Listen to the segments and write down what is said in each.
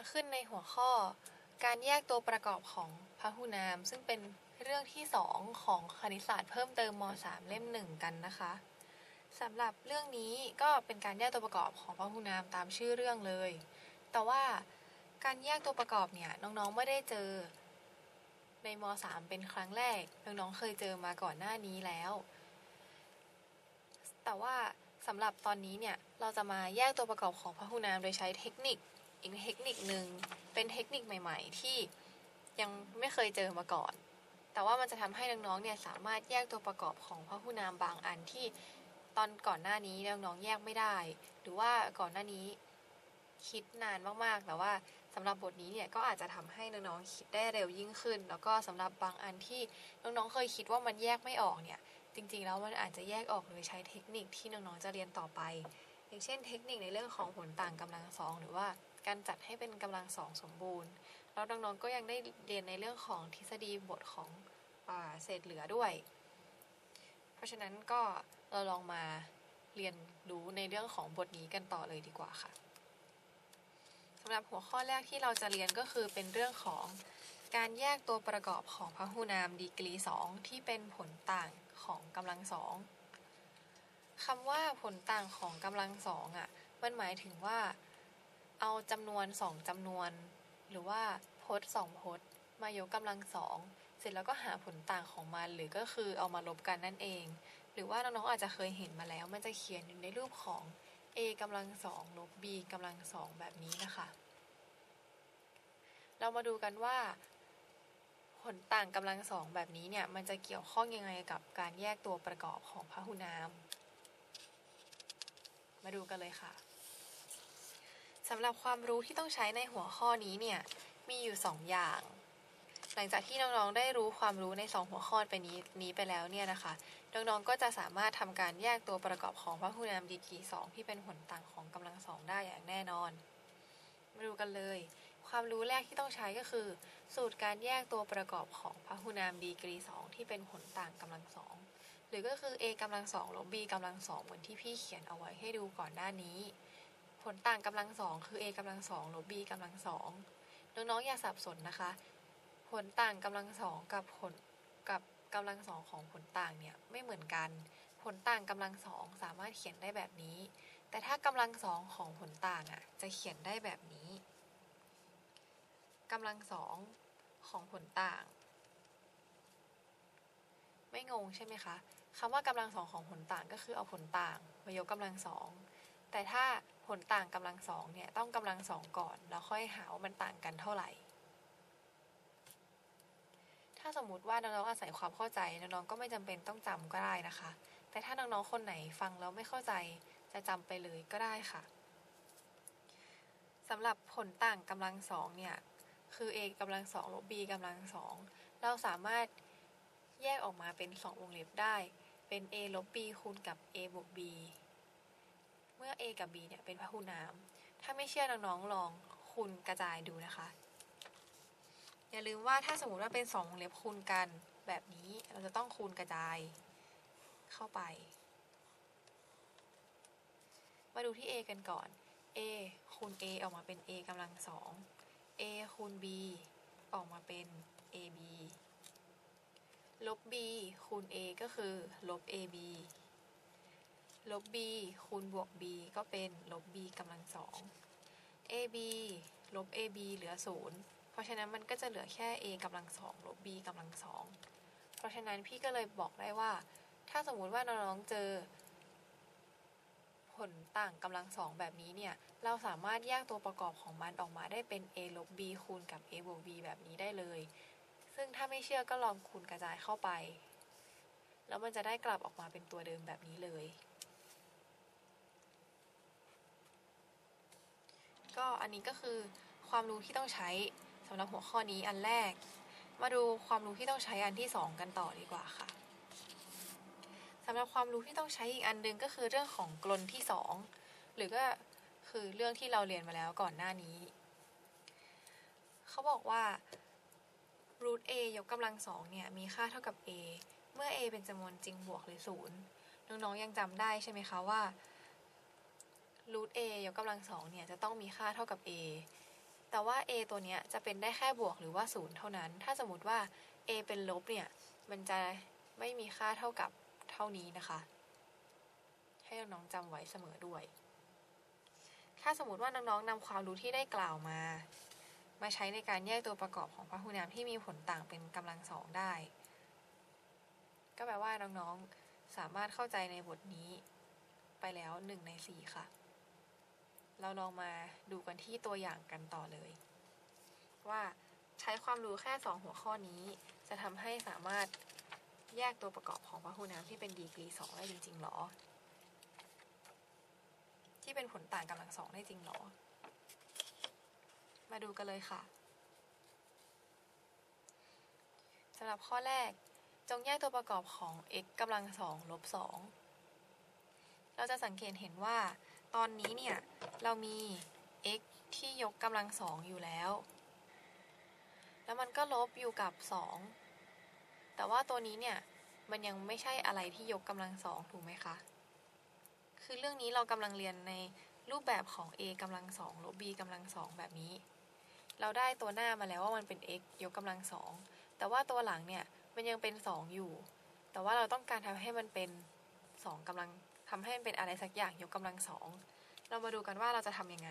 มาขึ้นในหัวข้อ การแยกตัวประกอบของพหุนาม ซึ่งเป็นเรื่องที่2ของคณิตศาสตร์เพิ่มเติมม .3 เล่ม1กันนะคะสำหรับเรื่องนี้ก็เป็นการแยกตัวประกอบของพหุนามตามชื่อเรื่องเลย แต่ว่าการแยกตัวประกอบเนี่ยน้องๆไม่ได้เจอในม .3 เป็นครั้งแรก น้องๆเคยเจอมาก่อนหน้านี้แล้ว แต่ว่าสำหรับตอนนี้เนี่ยเราจะมาแยกตัวประกอบของพหุนามโดยใช้เทคนิค อีกเทคนิคหนึ่งเป็นเทคนิคใหม่ ๆ ที่ยังไม่เคยเจอมาก่อน แต่ว่ามันจะทำให้น้องๆเนี่ยสามารถแยกตัวประกอบของพหุนามบางอันที่ตอนก่อนหน้านี้น้องๆแยกไม่ได้ หรือว่าก่อนหน้านี้คิดนานมากๆ แต่ว่าสำหรับบทนี้เนี่ยก็อาจจะทำให้น้องๆคิดได้เร็วยิ่งขึ้น แล้วก็สำหรับบางอันที่น้องๆเคยคิดว่ามันแยกไม่ออกเนี่ย จริงๆแล้วมันอาจจะแยกออกโดยใช้เทคนิคที่น้องๆจะเรียนต่อไป อย่างเช่น เทคนิคในเรื่องของผลต่างกำลังสองหรือว่า การจัดให้เป็นกำลังสองสมบูรณ์ แล้วน้องๆก็ยังได้เรียนในเรื่องของทฤษฎีบทของอเศษเหลือด้วย เพราะฉะนั้นก็เราลองมาเรียนรู้ในเรื่องของบทนี้กันต่อเลยดีกว่าค่ะสำหรับหัวข้อแรกที่เราจะเรียนก็คือเป็นเรื่องของการแยกตัวประกอบของพหุนามดีกรีสองที่เป็นผลต่างของกำลังสองคำว่าผลต่างของกำลังสองอะมันหมายถึงว่า เอาจำนวนสองจำนวน หรือว่าพจน์สองพจน์ มายกกำลังสองเสร็จแล้วก็หาผลต่างของมัน หรือก็คือเอามาลบกันนั่นเอง หรือว่าน้องๆอาจจะเคยเห็นมาแล้ว มันจะเขียนอยู่ในรูปของ a กำลังสองลบ b กำลังสองแบบนี้นะคะ เรามาดูกันว่า ผลต่างกำลังสองแบบนี้เนี่ย มันจะเกี่ยวข้องยังไงกับการแยกตัวประกอบของพหุนาม มาดูกันเลยค่ะ สำหรับความรู้ที่ต้องใช้ในหัวข้อนี้เนี่ย มีอยู่ 2 อย่าง หลังจากที่น้องๆได้รู้ความรู้ใน 2 หัวข้อไปนี้นี้ไปแล้วเนี่ยนะคะ น้องๆก็จะสามารถทำการแยกตัวประกอบของพหุนามดีกรีสองที่เป็นผลต่างของกำลังสองได้อย่างแน่นอน มาดูกันเลย ความรู้แรกที่ต้องใช้ก็คือ สูตรการแยกตัวประกอบของพหุนามดีกรีสองที่เป็นผลต่างกำลังสองหรือก็คือ a กำลังสองลบ b กำลังสองเหมือนที่พี่เขียนเอาไว้ให้ดูก่อนหน้านี้ ผลต่างกำลังสองคือ a กำลังสองลบ b กำลังสองน้องๆอย่าสับสนนะคะ ผลต่างกำลังสองกับผลกับกำลังสองของผลต่างเนี่ยไม่เหมือนกัน ผลต่างกำลังสองสามารถเขียนได้แบบนี้ แต่ถ้ากำลังสองของผลต่างอะจะเขียนได้แบบนี้กำลังสองของผลต่าง ไม่งงใช่ไหมคะคำว่ากำลังสองของผลต่างก็คือเอาผลต่างมายกกำลังสองแต่ถ้า ผลต่างกำลังสองเนี่ยต้องกำลังสองก่อน แล้วค่อยหาว่ามันต่างกันเท่าไหร่ ถ้าสมมุติว่าน้องๆอาศัยความเข้าใจน้องๆก็ไม่จำเป็นต้องจำก็ได้นะคะ แต่ถ้าน้องๆคนไหนฟังแล้วไม่เข้าใจจะจำไปเลยก็ได้ค่ะสำหรับผลต่างกำลังสองเนี่ยคือ a กำลังสองลบ b กำลังสองเราสามารถแยกออกมาเป็นสองวงเล็บได้ เป็น a ลบ b คูณกับ a บวก b เมื่อ a กับ b เนี่ยเป็นพหุนาม ถ้าไม่เชื่อน้องๆลองคูณกระจายดูนะคะ อย่าลืมว่าถ้าสมมติว่าเป็นสองวงเล็บคูณกันแบบนี้เราจะต้องคูณกระจายเข้าไป มาดูที่ a กันก่อน a คูณ a ออกมาเป็น a กำลังสอง a คูณ b ออกมาเป็น ab ลบ b คูณ a ก็คือลบ ab ลบ b คูณบวก b ก็เป็นลบ b กำลังสอง ab ลบ ab เหลือศูนย์เพราะฉะนั้นมันก็จะเหลือแค่ a กำลังสองลบ b กำลังสอง เพราะฉะนั้นพี่ก็เลยบอกได้ว่า ถ้าสมมุติว่าน้องๆเจอ ผลต่างกำลังสองแบบนี้เนี่ย เราสามารถแยกตัวประกอบของมันออกมาได้เป็น a ลบ b คูณกับ a บวก b แบบนี้ได้เลย ซึ่งถ้าไม่เชื่อก็ลองคูณกระจายเข้าไป แล้วมันจะได้กลับออกมาเป็นตัวเดิมแบบนี้เลย ก็อันนี้ก็คือความรู้ที่ต้องใช้สำหรับหัวข้อนี้อันแรก มาดูความรู้ที่ต้องใช้อันที่ 2 กันต่อดีกว่าค่ะสำหรับความรู้ที่ต้องใช้อีกอันหนึงก็คือเรื่องของกลนที่ 2 หรือก็คือเรื่องที่เราเรียนมาแล้วก่อนหน้านี้ เขาบอกว่า root a ยกกำลังสองเนี่ยมีค่าเท่ากับ a เมื่อ a เป็นจำนวนจริงบวกหรือศูนย์น้องๆยังจำได้ใช่ไหมคะว่า root a ยกกำลังสองเนี่ยจะต้องมีค่าเท่ากับ a แต่ว่า a ตัวเนี้ยจะเป็นได้แค่บวกหรือว่าศูนย์เท่านั้น ถ้าสมมติว่า a เป็นลบเนี่ย มันจะไม่มีค่าเท่ากับเท่านี้นะคะ ให้น้องๆจำไว้เสมอด้วย ถ้าสมมติว่าน้องๆนำความรู้ที่ได้กล่าวมา มาใช้ในการแยกตัวประกอบของพหุนามที่มีผลต่างเป็นกำลังสองได้ ก็แปลว่าน้องๆสามารถเข้าใจในบทนี้ไปแล้วหนึ่งในสี่ค่ะ เราลองมาดูกันที่ตัวอย่างกันต่อเลย ว่าใช้ความรู้แค่สองหัวข้อนี้ จะทำให้สามารถแยกตัวประกอบของพหุนามที่เป็นดีกรีสองได้จริงๆหรอ ที่เป็นผลต่างกำลังสองได้จริงหรอ มาดูกันเลยค่ะสำหรับข้อแรกจงแยกตัวประกอบของ x กำลังสองลบสองเราจะสังเกตเห็นว่า ตอนนี้เนี่ย เรามี x ที่ยกกำลังสองอยู่แล้ว แล้วมันก็ลบอยู่กับ 2 แต่ว่าตัวนี้เนี่ย มันยังไม่ใช่อะไรที่ยกกำลังสองถูกไหมคะ คือเรื่องนี้เรากำลังเรียนในรูปแบบของ a กำลังสองลบ b กำลังสองแบบนี้ เราได้ตัวหน้ามาแล้วว่ามันเป็น x ยกกำลังสองแต่ว่าตัวหลังเนี่ย มันยังเป็น 2 อยู่ แต่ว่าเราต้องการทำให้มันเป็น2กำลัง ทำให้มันเป็นอะไรสักอย่างยกกำลังสองเรามาดูกันว่าเราจะทำยังไง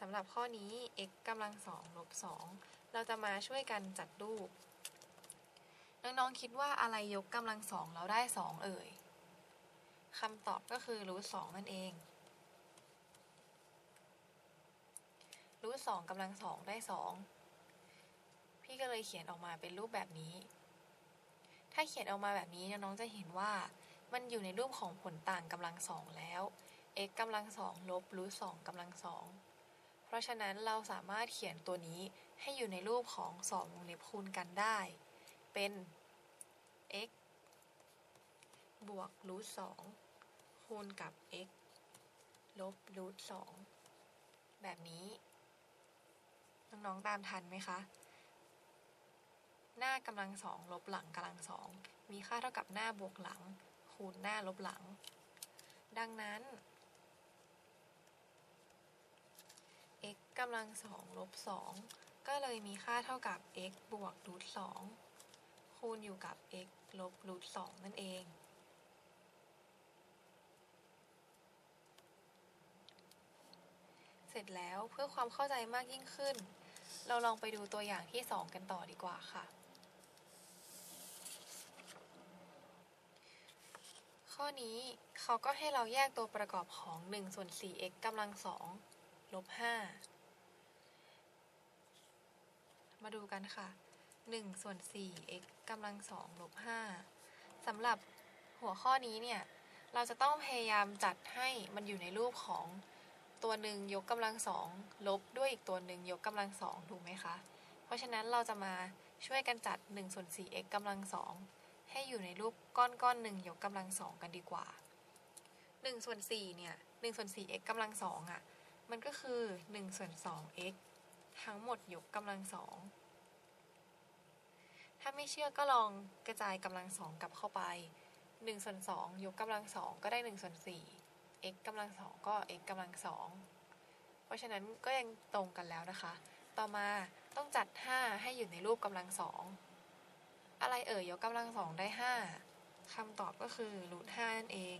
สำหรับข้อนี้ x กำลังสองลบสองเราจะมาช่วยกันจัดรูป น้องๆคิดว่าอะไรยกกำลังสองเราได้2เอ่ยคำตอบก็คือรูทสองนั่นเองรูทสองกำลังสองได้สองพี่ก็เลยเขียนออกมาเป็นรูปแบบนี้ ถ้าเขียนออกมาแบบนี้น้องๆจะเห็นว่า มันอยู่ในรูปของผลต่างกำลังสองแล้ว x กำลังสองลบรูทสองกำลังสอง เพราะฉะนั้นเราสามารถเขียนตัวนี้ให้อยู่ในรูปของสองวงเล็บคูณกันได้ เป็น x บวกรูทสองคูณกับ x ลบรูทสองแบบนี้ น้องๆตามทันไหมคะ หน้ากำลังสองลบหลังกำลังสองมีค่าเท่ากับหน้าบวกหลัง คูณหน้าลบหลัง ดังนั้น x กำลังสองลบสองก็เลยมีค่าเท่ากับ x บวกรูทสองคูณอยู่กับ x ลบรูทสองนั่นเอง เสร็จแล้วเพื่อความเข้าใจมากยิ่งขึ้น เราลองไปดูตัวอย่างที่ 2 กันต่อดีกว่าค่ะ ข้อนี้เขาก็ให้เราแยกตัวประกอบของ 1 ส่วน 4x กำลัง2ลบ 5 มาดูกันค่ะ 1 ส่วน 4x กำลัง2ลบ 5สำหรับหัวข้อนี้เนี่ย เราจะต้องพยายามจัดให้มันอยู่ในรูปของตัวหนึ่งยกกำลังสองลบด้วยอีกตัวหนึ่งยกกำลังสองถูกไหมคะ เพราะฉะนั้นเราจะมาช่วยกันจัด1ส่วน 4x กำลังสอง ให้อยู่ในรูปก้อนก้อนหนึ่งยกกำลังสองกันดีกว่า1ส่วน4เนี่ย1ส่วน 4x กำลังสองอะ มันก็คือ1ส่วน 2x ทั้งหมดยกกำลังสอง ถ้าไม่เชื่อก็ลองกระจายกำลังสองกลับเข้าไป1ส่วน2ยกกำลังสองก็ได้1ส่วน4 x กำลังสองก็ x กำลังสอง เพราะฉะนั้นก็ยังตรงกันแล้วนะคะ ต่อมาต้องจัด 5 ให้อยู่ในรูปกำลังสอง อะไรเอ่ยยกกำลังสองได้5คำตอบก็คือรูท5นั่นเอง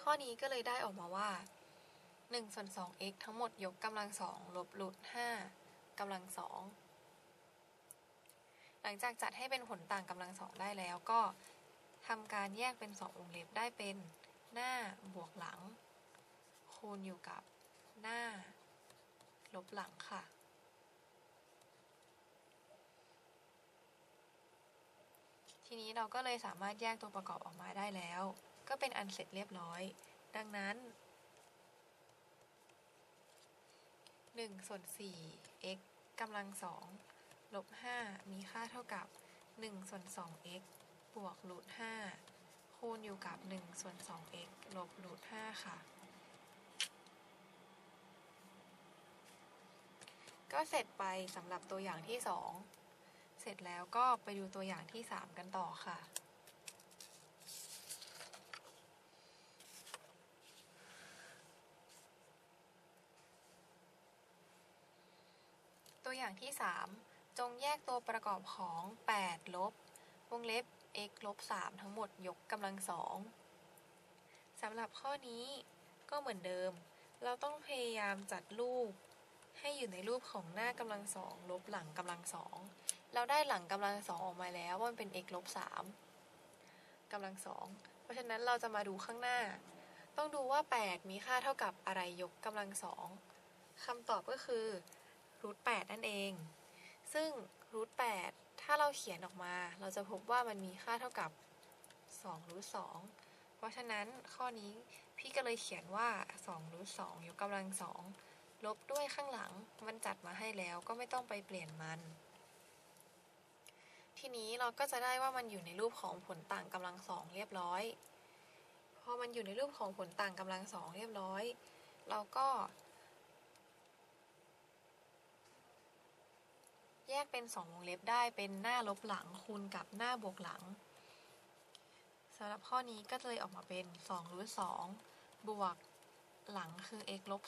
ข้อนี้ก็เลยได้ออกมาว่า1ส่วน 2x ทั้งหมดยกกำลังสองลบรูท5กำลังสองหลังจากจัดให้เป็นผลต่างกำลังสองได้แล้วก็ทำการแยกเป็น2วงเล็บได้เป็นหน้าบวกหลัง คูณอยู่กับหน้า ลบหลังค่ะ ทีนี้เราก็เลยสามารถแยกตัวประกอบออกมาได้แล้ว ก็เป็นอันเสร็จเรียบร้อย ดังนั้น1ส่วน4 x กำลัง2ลบ5มีค่าเท่ากับ1ส่วน2 x บวกรูท5คูณอยู่กับ1ส่วน 2x ลบรูท5ค่ะ ก็เสร็จไปสำหรับตัวอย่างที่ 2 เสร็จแล้วก็ไปดูตัวอย่างที่ 3 กันต่อค่ะ ตัวอย่างที่ 3 จงแยกตัวประกอบของ 8 ลบ วงเล็บ x ลบ 3 ทั้งหมดยกกำลังสองสำหรับข้อนี้ก็เหมือนเดิม เราต้องพยายามจัดรูปให้อยู่ในรูปของหน้ากำลังสองลบหลังกำลังสอง เราได้หลังกำลังสองออกมาแล้วว่ามันเป็น x ลบ3กำลังสองเพราะฉะนั้นเราจะมาดูข้างหน้า ต้องดูว่า 8 มีค่าเท่ากับอะไรยกกำลังสองคำตอบก็คือรูท8นั่นเอง ซึ่งรูท8ถ้าเราเขียนออกมา เราจะพบว่ามันมีค่าเท่ากับ2รูท2เพราะฉะนั้นข้อนี้พี่ก็เลยเขียนว่า2รูท2ยกกำลังสองลบด้วยข้างหลังมันจัดมาให้แล้วก็ไม่ต้องไปเปลี่ยนมัน ทีนี้เราก็จะได้ว่ามันอยู่ในรูปของผลต่างกำลังสองเรียบร้อย พอมันอยู่ในรูปของผลต่างกำลังสองเรียบร้อย เราก็ แยกเป็นสองวงเล็บได้เป็นหน้าลบหลังคูณกับหน้าบวกหลังสำหรับข้อนี้ก็เลยออกมาเป็น2รูท2บวกหลังคือ x ลบ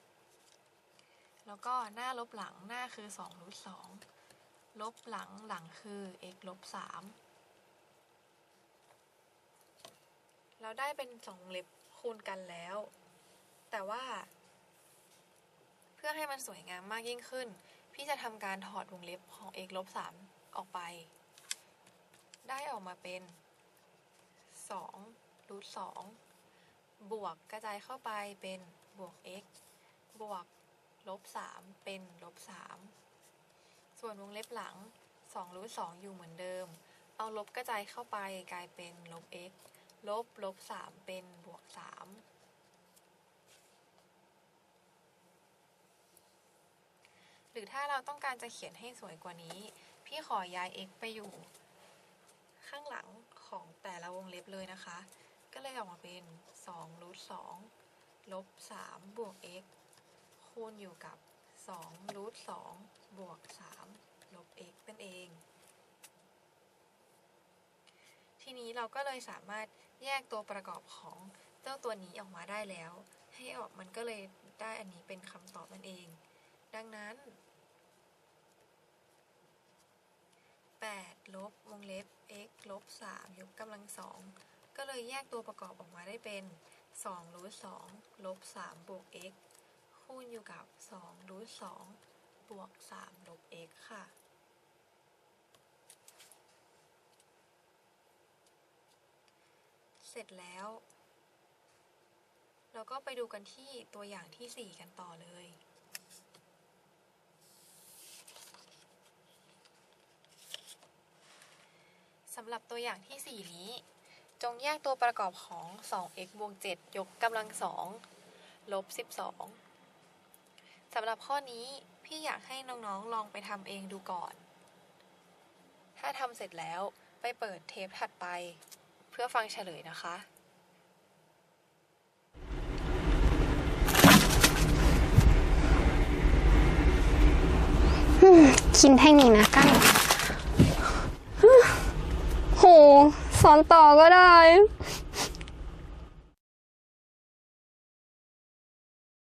3แล้วก็หน้าลบหลังหน้าคือ2รูท2 ลบหลังหลังคือ x ลบ3เราได้เป็นสองเล็บคูณกันแล้ว แต่ว่า เพื่อให้มันสวยงามมากยิ่งขึ้น พี่จะทำการถอดวงเล็บของ x ลบ3ออกไป ได้ออกมาเป็น2รูท2บวกกระจายเข้าไปเป็นบวก x บวกลบ3เป็นลบ3 ส่วนวงเล็บหลัง2รูท2อยู่เหมือนเดิม เอาลบกระจายเข้าไปกลายเป็นลบ x ลบลบ3เป็นบวก 3 หรือถ้าเราต้องการจะเขียนให้สวยกว่านี้ พี่ขอย้าย x ไปอยู่ ข้างหลังของแต่ละวงเล็บเลยนะคะ ก็เลยออกมาเป็น2รูท2ลบ3บวก x คูณอยู่กับ 2รูท2บวก 3 ลบ x นั่นเอง ทีนี้เราก็เลยสามารถแยกตัวประกอบของเจ้าตัวนี้ออกมาได้แล้ว ให้ออกมันก็เลยได้อันนี้เป็นคำตอบนั่นเอง ดังนั้น 8 ลบวงเล็บ x ลบ 3 ยกกำลังสองก็เลยแยกตัวประกอบออกมาได้เป็น2รูท2ลบ 3 บวก x คูณอยู่กับ2รูท2บวก3ลบ x ค่ะ เสร็จแล้ว เราก็ไปดูกันที่ตัวอย่างที่ 4 กันต่อเลยสำหรับตัวอย่างที่ 4 นี้ จงแยกตัวประกอบของ 2x บวก 7 ยกกำลัง 2 ลบ 12 สำหรับข้อนี้พี่อยากให้น้องๆลองไปทำเองดูก่อน ถ้าทำเสร็จแล้วไปเปิดเทปถัดไป เพื่อฟังเฉลยนะคะคิดเทคนิคนะกั้นโหสอนต่อก็ได้